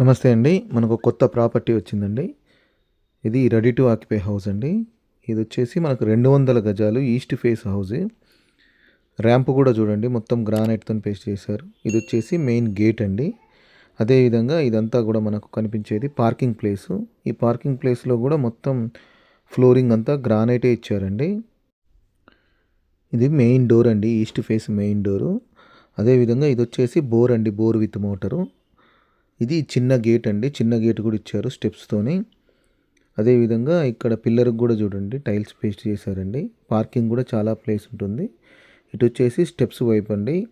నమస్తే అండి. మనకు కొత్త ప్రాపర్టీ వచ్చిందండి. ఇది రెడీ టు ఆక్యుపై హౌస్ అండి. ఇది వచ్చేసి మనకు రెండు వందల గజాలు ఈస్ట్ ఫేస్ హౌస్. ర్యాంప్ కూడా చూడండి మొత్తం గ్రానైట్తో పేస్ట్ చేశారు. ఇది వచ్చేసి మెయిన్ గేట్ అండి అదేవిధంగా ఇదంతా కూడా మనకు కనిపించేది పార్కింగ్ ప్లేసు ఈ పార్కింగ్ ప్లేస్లో కూడా మొత్తం ఫ్లోరింగ్ అంతా గ్రానైటే ఇచ్చారండి. ఇది మెయిన్ డోర్ అండి ఈస్ట్ ఫేస్ మెయిన్ డోరు అదేవిధంగా ఇది వచ్చేసి బోర్ అండి బోర్ విత్ మోటరు ఇది చిన్న గేట్ అండి చిన్న గేట్ కూడా ఇచ్చారు స్టెప్స్తోని అదేవిధంగా ఇక్కడ పిల్లర్కి కూడా చూడండి టైల్స్ పేస్ట్ చేశారండి. పార్కింగ్ కూడా చాలా ప్లేస్ ఉంటుంది. ఇటు వచ్చేసి స్టెప్స్ వైపు అండి.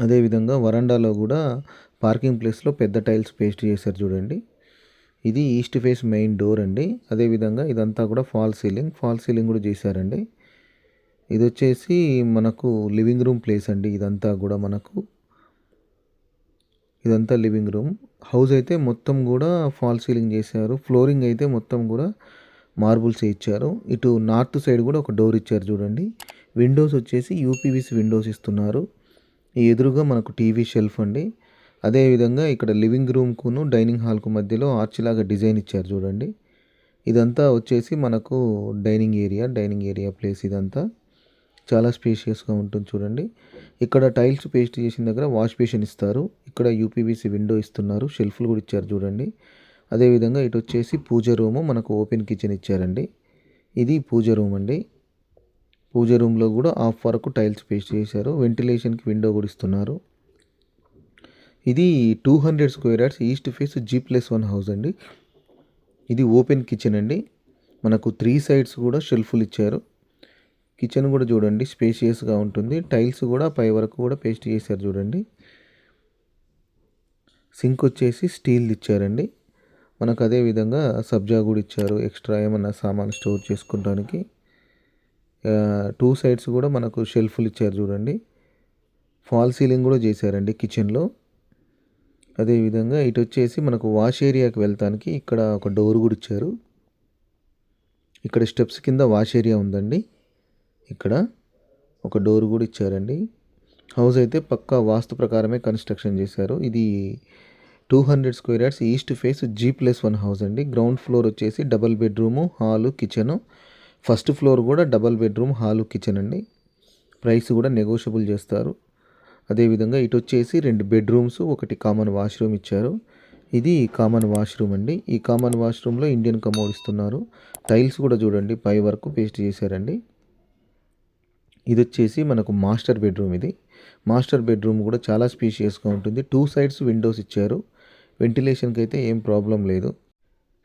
అదేవిధంగా వరండాలో కూడా పార్కింగ్ ప్లేస్లో పెద్ద టైల్స్ పేస్ట్ చేశారు చూడండి. ఇది ఈస్ట్ ఫేస్ మెయిన్ డోర్ అండి. అదేవిధంగా ఇదంతా కూడా ఫాల్ సీలింగ్ ఫాల్ సీలింగ్ కూడా చేశారండి. ఇది వచ్చేసి మనకు లివింగ్ రూమ్ ప్లేస్ అండి. ఇదంతా కూడా మనకు ఇదంతా లివింగ్ రూమ్. హౌస్ అయితే మొత్తం కూడా ఫాల్ సీలింగ్ చేశారు. ఫ్లోరింగ్ అయితే మొత్తం కూడా మార్బుల్స్ ఇచ్చారు. ఇటు నార్త్ సైడ్ కూడా ఒక డోర్ ఇచ్చారు చూడండి. విండోస్ వచ్చేసి యూపీవీసీ విండోస్ ఇస్తున్నారు. ఈ ఎదురుగా మనకు టీవీ షెల్ఫ్ అండి. అదేవిధంగా ఇక్కడ లివింగ్ రూమ్కును డైనింగ్ హాల్కు మధ్యలో ఆర్చ్ లాగా డిజైన్ ఇచ్చారు చూడండి. ఇదంతా వచ్చేసి మనకు dining area dining area place ఇదంతా. చాలా స్పేషియస్గా ఉంటుంది చూడండి. ఇక్కడ టైల్స్ పేస్ట్ చేసిన దగ్గర వాష్ బేసిన్ ఇస్తారు. ఇక్కడ యూపీబీసీ విండో ఇస్తున్నారు. షెల్ఫ్లు కూడా ఇచ్చారు చూడండి. అదేవిధంగా ఇటు వచ్చేసి పూజ రూము మనకు ఓపెన్ కిచెన్ ఇచ్చారండి. ఇది పూజ రూమ్ అండి. పూజ రూమ్లో కూడా హాఫ్ వరకు టైల్స్ పేస్ట్ చేశారు. వెంటిలేషన్కి విండో కూడా ఇస్తున్నారు. ఇది two hundred square yards east face G plus one house అండి. ఇది ఓపెన్ కిచెన్ అండి. మనకు త్రీ సైడ్స్ కూడా షెల్ఫ్లు ఇచ్చారు. కిచెన్ కూడా చూడండి స్పేషియస్గా ఉంటుంది. టైల్స్ కూడా పై వరకు కూడా పేస్ట్ చేశారు చూడండి. సింక్ వచ్చేసి స్టీల్ ఇచ్చారండి. మనకు అదే విధంగా సబ్జా కూడా ఇచ్చారు. ఎక్స్ట్రా ఏమన్నా సామాన్ స్టోర్ చేసుకోవడానికి టూ సైడ్స్ కూడా మనకు షెల్ఫ్లు ఇచ్చారు చూడండి. ఫాల్ సీలింగ్ కూడా చేశారండి కిచెన్లో. అదేవిధంగా ఇటు వచ్చేసి మనకు వాష్ ఏరియాకి వెళ్తానికి ఇక్కడ ఒక డోర్ కూడా ఇచ్చారు. ఇక్కడ స్టెప్స్ కింద వాష్ ఏరియా ఉందండి. ఇక్కడ ఒక డోర్ కూడా ఇచ్చారండి. హౌస్ అయితే పక్కా వాస్తు ప్రకారమే కన్స్ట్రక్షన్ చేశారు. ఇది two hundred square yards east face G plus one house అండి. గ్రౌండ్ ఫ్లోర్ వచ్చేసి double bedroom hall kitchen first floor కూడా డబల్ బెడ్రూమ్ హాలు కిచెన్ అండి. ప్రైస్ కూడా నెగోషియబుల్ చేస్తారు. అదేవిధంగా ఇటు వచ్చేసి రెండు బెడ్రూమ్స్ ఒకటి కామన్ వాష్రూమ్ ఇచ్చారు. ఇది కామన్ వాష్రూమ్ అండి. ఈ కామన్ వాష్రూమ్లో ఇండియన్ కమోడ్ ఇస్తున్నారు. టైల్స్ కూడా చూడండి పై వరకు పేస్ట్ చేశారండి. ఇది వచ్చేసి మనకు మాస్టర్ బెడ్రూమ్ ఇది. మాస్టర్ బెడ్రూమ్ కూడా చాలా స్పీషియస్గా ఉంటుంది. టూ సైడ్స్ విండోస్ ఇచ్చారు. వెంటిలేషన్కి అయితే ఏం ప్రాబ్లం లేదు.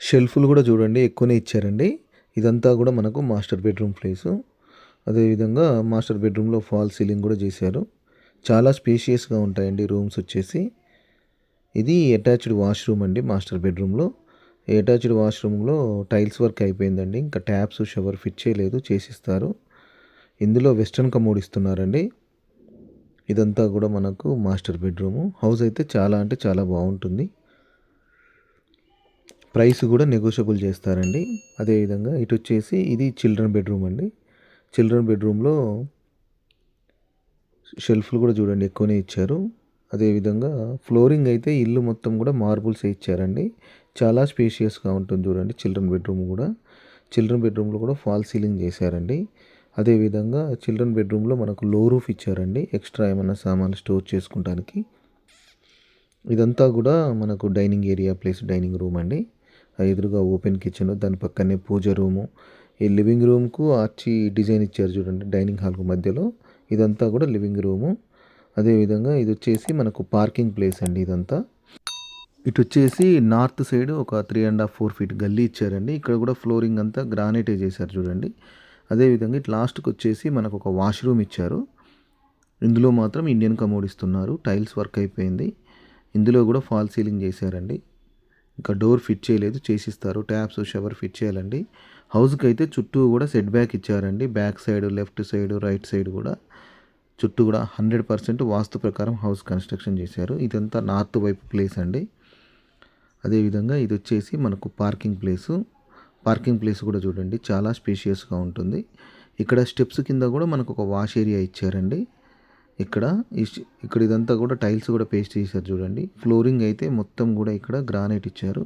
షెల్ఫ్లు కూడా చూడండి ఎక్కువనే ఇచ్చారండి. ఇదంతా కూడా మనకు మాస్టర్ బెడ్రూమ్ ప్లేసు. అదేవిధంగా మాస్టర్ బెడ్రూమ్లో ఫాల్ సీలింగ్ కూడా చేశారు. చాలా స్పేషియస్గా ఉంటాయండి రూమ్స్ వచ్చేసి. ఇది అటాచ్డ్ వాష్రూమ్ అండి మాస్టర్ బెడ్రూమ్లో. అటాచ్డ్ వాష్రూమ్లో టైల్స్ వర్క్ అయిపోయిందండి. ఇంకా ట్యాప్స్ షవర్ ఫిట్ చేయలేదు చేసిస్తారు. ఇందులో వెస్ట్రన్ కమోడ్ ఇస్తున్నారండి. ఇదంతా కూడా మనకు మాస్టర్ బెడ్రూము. హౌస్ అయితే చాలా అంటే చాలా బాగుంటుంది. ప్రైస్ కూడా నెగోషియబుల్ చేస్తారండి. అదేవిధంగా ఇటు వచ్చేసి ఇది చిల్డ్రన్ బెడ్రూమ్ అండి. చిల్డ్రన్ బెడ్రూమ్లో షెల్ఫ్లు కూడా చూడండి ఎక్కువనే ఇచ్చారు. అదేవిధంగా ఫ్లోరింగ్ అయితే ఇల్లు మొత్తం కూడా మార్బుల్స్ ఇచ్చారండి. చాలా స్పేషియస్గా ఉంటుంది చూడండి చిల్డ్రన్ బెడ్రూమ్ కూడా. చిల్డ్రన్ బెడ్రూమ్లో కూడా ఫాల్ సీలింగ్ చేశారండి. అదేవిధంగా చిల్డ్రన్ బెడ్రూమ్లో మనకు లో రూఫ్ ఇచ్చారండి. ఎక్స్ట్రా ఏమైనా సామాన్లు స్టోర్ చేసుకోవడానికి ఇదంతా కూడా మనకు dining area place dining room అండి. ఎదురుగా ఓపెన్ కిచెన్ దాని పక్కనే పూజ రూము. ఈ లివింగ్ రూమ్కు ఆర్చి డిజైన్ ఇచ్చారు చూడండి డైనింగ్ హాల్కు మధ్యలో. ఇదంతా కూడా లివింగ్ రూము. అదేవిధంగా ఇది వచ్చేసి మనకు పార్కింగ్ ప్లేస్ అండి ఇదంతా. ఇటు వచ్చేసి నార్త్ సైడ్ ఒక three and half four feet గల్లీ ఇచ్చారండి. ఇక్కడ కూడా ఫ్లోరింగ్ అంతా గ్రానైటే చేశారు చూడండి. అదేవిధంగా ఇటు లాస్ట్కి వచ్చేసి మనకు ఒక వాష్రూమ్ ఇచ్చారు. ఇందులో మాత్రం ఇండియన్ కమోడ్ ఇస్తున్నారు. టైల్స్ వర్క్ అయిపోయింది. ఇందులో కూడా ఫాల్ సీలింగ్ చేశారండి. ఇంకా డోర్ ఫిట్ చేయలేదు చేసిస్తారు. ట్యాప్స్ షవర్ ఫిట్ చేయాలండి. హౌస్కి అయితే చుట్టూ కూడా సెట్ బ్యాక్ ఇచ్చారండి. Back side left side right side కూడా. చుట్టూ కూడా హండ్రెడ్ పర్సెంట్ వాస్తు ప్రకారం హౌస్ కన్స్ట్రక్షన్ చేశారు. ఇదంతా నార్త్ వైపు ప్లేస్ అండి. అదేవిధంగా ఇది వచ్చేసి మనకు పార్కింగ్ ప్లేసు. పార్కింగ్ ప్లేస్ కూడా చూడండి. చాలా స్పేషియస్గా ఉంటుంది. ఇక్కడ స్టెప్స్ కింద కూడా మనకు ఒక వాష్ ఏరియా ఇచ్చారండి. ఇక్కడ ఇక్కడ ఇదంతా కూడా టైల్స్ కూడా పేస్ట్ చేశారు చూడండి. ఫ్లోరింగ్ అయితే మొత్తం కూడా ఇక్కడ గ్రానైట్ ఇచ్చారు.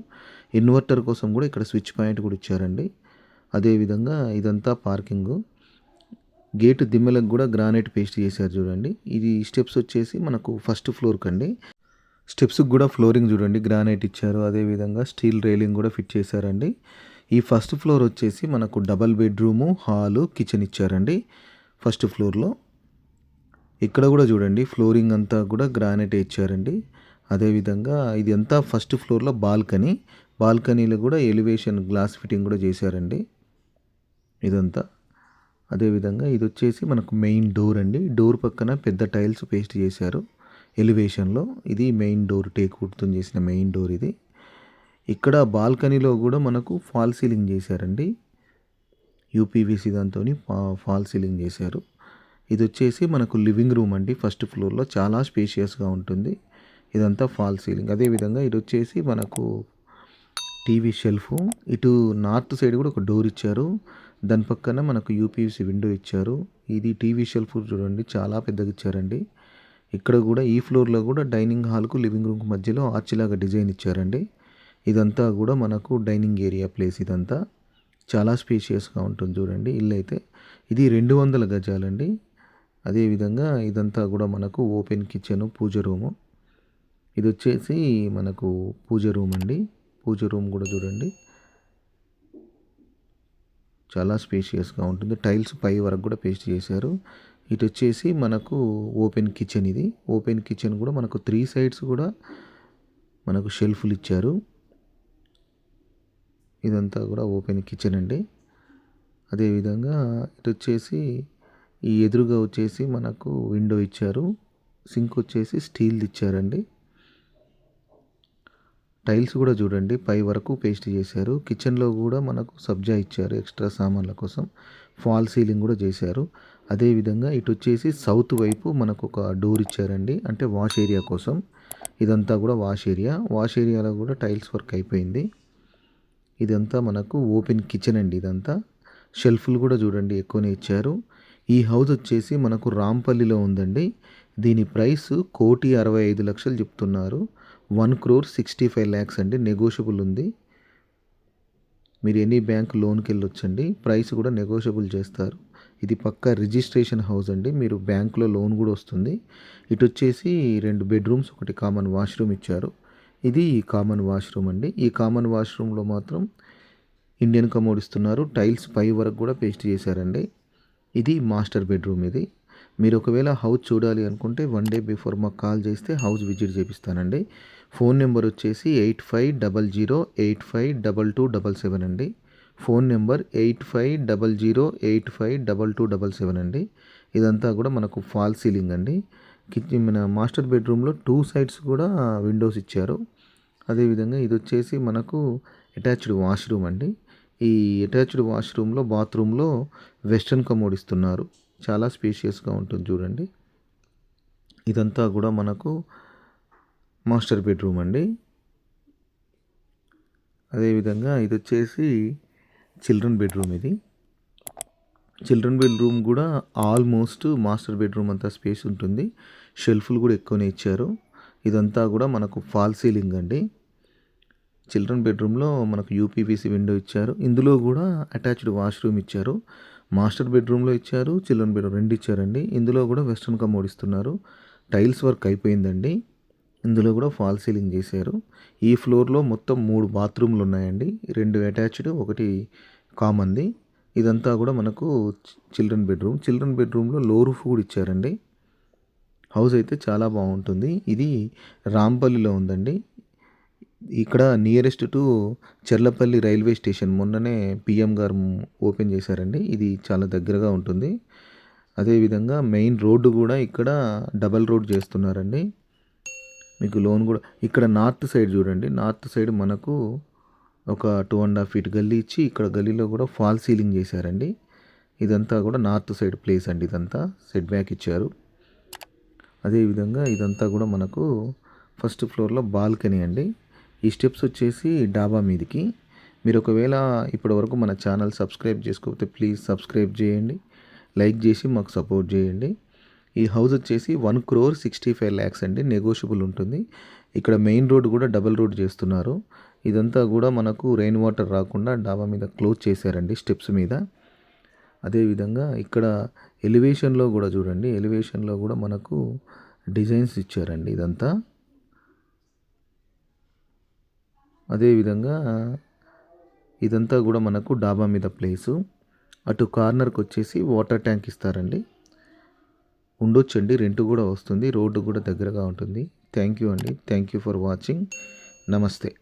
ఇన్వర్టర్ కోసం కూడా ఇక్కడ స్విచ్ పాయింట్ కూడా ఇచ్చారండి. అదేవిధంగా ఇదంతా పార్కింగ్ గేటు దిమ్మెలకు కూడా గ్రానైట్ పేస్ట్ చేశారు చూడండి. ఇది స్టెప్స్ వచ్చేసి మనకు ఫస్ట్ ఫ్లోర్కి అండి స్టెప్స్కి కూడా ఫ్లోరింగ్ చూడండి. గ్రానైట్ ఇచ్చారు. అదేవిధంగా స్టీల్ రైలింగ్ కూడా ఫిట్ చేశారండి. ఈ ఫస్ట్ ఫ్లోర్ వచ్చేసి మనకు డబల్ బెడ్రూము హాలు కిచెన్ ఇచ్చారండి. ఫస్ట్ ఫ్లోర్లో. ఇక్కడ కూడా చూడండి ఫ్లోరింగ్ అంతా కూడా గ్రానైట్ ఇచ్చారండి. అదేవిధంగా ఇది అంతా ఫస్ట్ ఫ్లోర్లో బాల్కనీ. బాల్కనీలో కూడా ఎలివేషన్ గ్లాస్ ఫిట్టింగ్ కూడా చేశారండి. ఇదంతా. అదేవిధంగా ఇది వచ్చేసి మనకు మెయిన్ డోర్ అండి. డోర్ పక్కన పెద్ద టైల్స్ పేస్ట్ చేశారు. ఎలివేషన్లో. ఇది మెయిన్ డోర్ టేక్ చేసిన మెయిన్ డోర్ ఇది. ఇక్కడ బాల్కనీలో కూడా మనకు ఫాల్ సీలింగ్ చేశారండి. యూపీవీసీ దాంతో ఫాల్ సీలింగ్ చేశారు. ఇది వచ్చేసి మనకు లివింగ్ రూమ్ అండి. ఫస్ట్ ఫ్లోర్లో చాలా స్పేషియస్గా ఉంటుంది. ఇదంతా ఫాల్ సీలింగ్. అదేవిధంగా ఇది వచ్చేసి మనకు టీవీ షెల్ఫ్. ఇటు నార్త్ సైడ్ కూడా ఒక డోర్ ఇచ్చారు. దాని పక్కన మనకు యూపీవీసీ విండో ఇచ్చారు. ఇది టీవీ షెల్ఫ్ చూడండి చాలా పెద్దగా ఇచ్చారండి. ఇక్కడ కూడా ఈ ఫ్లోర్లో కూడా డైనింగ్ హాల్కు లివింగ్ రూమ్కి మధ్యలో ఆర్చిలాగా డిజైన్ ఇచ్చారండి. ఇదంతా కూడా మనకు డైనింగ్ ఏరియా ప్లేస్ ఇదంతా. చాలా స్పేషియస్గా ఉంటుంది చూడండి ఇల్లు అయితే ఇది రెండు వందల గజాలండి. అదేవిధంగా ఇదంతా కూడా మనకు ఓపెన్ కిచెన్ పూజ రూము. ఇది వచ్చేసి మనకు పూజ రూమ్ అండి. పూజ రూమ్ కూడా చూడండి. చాలా స్పేషియస్గా ఉంటుంది. టైల్స్ పై వరకు కూడా పేస్ట్ చేశారు. ఇటు వచ్చేసి మనకు ఓపెన్ కిచెన్ ఇది. ఓపెన్ కిచెన్ కూడా మనకు త్రీ సైడ్స్ కూడా మనకు షెల్ఫ్లు ఇచ్చారు. ఇదంతా కూడా ఓపెన్ కిచెన్ అండి. అదేవిధంగా ఇటు వచ్చేసి ఈ ఎదురుగా వచ్చేసి మనకు విండో ఇచ్చారు. సింక్ వచ్చేసి స్టీల్ది ఇచ్చారండి. టైల్స్ కూడా చూడండి పై వరకు పేస్ట్ చేశారు. కిచెన్లో కూడా మనకు సబ్జా ఇచ్చారు ఎక్స్ట్రా సామాన్ల కోసం. ఫాల్ సీలింగ్ కూడా చేశారు. అదేవిధంగా ఇటు వచ్చేసి సౌత్ వైపు మనకు ఒక డోర్ ఇచ్చారండి అంటే వాష్ ఏరియా కోసం. ఇదంతా కూడా వాష్ ఏరియా. వాష్ ఏరియాలో కూడా టైల్స్ వర్క్ అయిపోయింది. ఇదంతా మనకు ఓపెన్ కిచెన్ అండి ఇదంతా. షెల్ఫ్లు కూడా చూడండి ఎక్కువనే ఇచ్చారు. ఈ హౌస్ వచ్చేసి మనకు రాంపల్లిలో ఉందండి. దీని ప్రైస్ కోటి అరవై ఐదు లక్షలు చెప్తున్నారు. One crore sixty five lakhs అండి. నెగోషియబుల్ ఉంది. మీరు ఎనీ బ్యాంక్ లోన్కి వెళ్ళొచ్చండి. ప్రైస్ కూడా నెగోషియబుల్ చేస్తారు. ఇది పక్కా రిజిస్ట్రేషన్ హౌస్ అండి. మీరు బ్యాంకులో లోన్ కూడా వస్తుంది. ఇటు వచ్చేసి రెండు బెడ్రూమ్స్ ఒకటి కామన్ వాష్రూమ్ ఇచ్చారు. ఇది ఈ కామన్ వాష్రూమ్ అండి. ఈ కామన్ వాష్రూమ్లో మాత్రం ఇండియన్ కమోడ్ ఇస్తున్నారు టైల్స్ పై వరకు కూడా పేస్ట్ చేశారండి. ఇది మాస్టర్ బెడ్రూమ్ ఇది. మీరు ఒకవేళ హౌస్ చూడాలి అనుకుంటే వన్ డే బిఫోర్ మాకు కాల్ చేస్తే హౌస్ విజిట్ చేపిస్తానండి. ఫోన్ నెంబర్ వచ్చేసి eight five double zero eight five double two double seven అండి. Phone number eight five double zero eight five double two double seven అండి. ఇదంతా కూడా మనకు ఫాల్ సీలింగ్ అండి. కిచెన్ మన మాస్టర్ బెడ్రూమ్లో టూ సైడ్స్ కూడా విండోస్ ఇచ్చారు. అదేవిధంగా ఇది వచ్చేసి మనకు అటాచ్డ్ వాష్రూమ్ అండి. ఈ అటాచ్డ్ వాష్రూమ్లో బాత్రూంలో వెస్ట్రన్ కమోడ్ ఇస్తున్నారు. చాలా స్పేషియస్గా ఉంటుంది చూడండి. ఇదంతా కూడా మనకు మాస్టర్ బెడ్రూమ్ అండి. అదేవిధంగా ఇది వచ్చేసి చిల్డ్రన్ బెడ్రూమ్ ఇది. చిల్డ్రన్ బెడ్రూమ్ కూడా ఆల్మోస్ట్ మాస్టర్ బెడ్రూమ్ అంతా స్పేస్ ఉంటుంది. షెల్ఫ్లు కూడా ఎక్కువనే ఇచ్చారు. ఇదంతా కూడా మనకు ఫాల్ సీలింగ్ అండి. చిల్డ్రన్ బెడ్రూమ్లో మనకు యూపీవీసీ విండో ఇచ్చారు. ఇందులో కూడా అటాచ్డ్ వాష్రూమ్ ఇచ్చారు. మాస్టర్ బెడ్రూమ్లో ఇచ్చారు. చిల్డ్రన్ బెడ్రూమ్ రెండు ఇచ్చారండి. ఇందులో కూడా వెస్ట్రన్ కమోడ్ ఇస్తున్నారు. టైల్స్ వర్క్ అయిపోయిందండి. ఇందులో కూడా ఫాల్ సీలింగ్ చేశారు. ఈ ఫ్లోర్లో మొత్తం మూడు బాత్రూమ్లు ఉన్నాయండి. రెండు అటాచ్డ్ ఒకటి కామన్ది ఇదంతా కూడా మనకు చిల్డ్రన్ బెడ్రూమ్ చిల్డ్రన్ బెడ్రూమ్లో లో రూఫ్ కూడా ఇచ్చారండి. హౌస్ అయితే చాలా బాగుంటుంది. ఇది రాంపల్లిలో ఉందండి. ఇక్కడ nearest to Cherlapalli railway station మొన్ననే పిఎం గారు ఓపెన్ చేశారండి. ఇది చాలా దగ్గరగా ఉంటుంది. అదేవిధంగా మెయిన్ రోడ్డు కూడా ఇక్కడ డబల్ రోడ్ చేస్తున్నారండి. మీకు లోన్ కూడా ఇక్కడ నార్త్ సైడ్ చూడండి. నార్త్ సైడ్ మనకు ఒక టూ అండ్ హాఫ్ ఫీట్ గల్లీ ఇచ్చి ఇక్కడ గల్లీలో కూడా ఫాల్ సీలింగ్ చేశారండి. ఇదంతా కూడా నార్త్ సైడ్ ప్లేస్ అండి ఇదంతా. సెట్ బ్యాక్ ఇచ్చారు. అదేవిధంగా ఇదంతా కూడా మనకు ఫస్ట్ ఫ్లోర్లో బాల్కనీ అండి. ఈ స్టెప్స్ వచ్చేసి డాబా మీదకి. మీరు ఒకవేళ ఇప్పటి వరకు మన ఛానల్ సబ్స్క్రైబ్ చేసుకోకపోతే ప్లీజ్ సబ్స్క్రైబ్ చేయండి. లైక్ చేసి మాకు సపోర్ట్ చేయండి. ఈ హౌస్ వచ్చేసి one crore sixty five lakhs అండి నెగోషియబుల్ ఉంటుంది. ఇక్కడ మెయిన్ రోడ్ కూడా డబల్ రోడ్ చేస్తున్నారు. ఇదంతా కూడా మనకు రెయిన్ వాటర్ రాకుండా డాబా మీద క్లోజ్ చేశారండి స్టెప్స్ మీద. అదేవిధంగా ఇక్కడ ఎలివేషన్లో కూడా చూడండి ఎలివేషన్లో కూడా మనకు డిజైన్స్ ఇచ్చారండి ఇదంతా. అదేవిధంగా ఇదంతా కూడా మనకు డాబా మీద ప్లేసు అటు కార్నర్కి వచ్చేసి వాటర్ ట్యాంక్ ఇస్తారండి. ఉండొచ్చండి రెంట్ కూడా వస్తుంది రోడ్డు కూడా దగ్గరగా ఉంటుంది. థ్యాంక్ యూ అండి థ్యాంక్ యూ ఫర్ వాచింగ్. నమస్తే.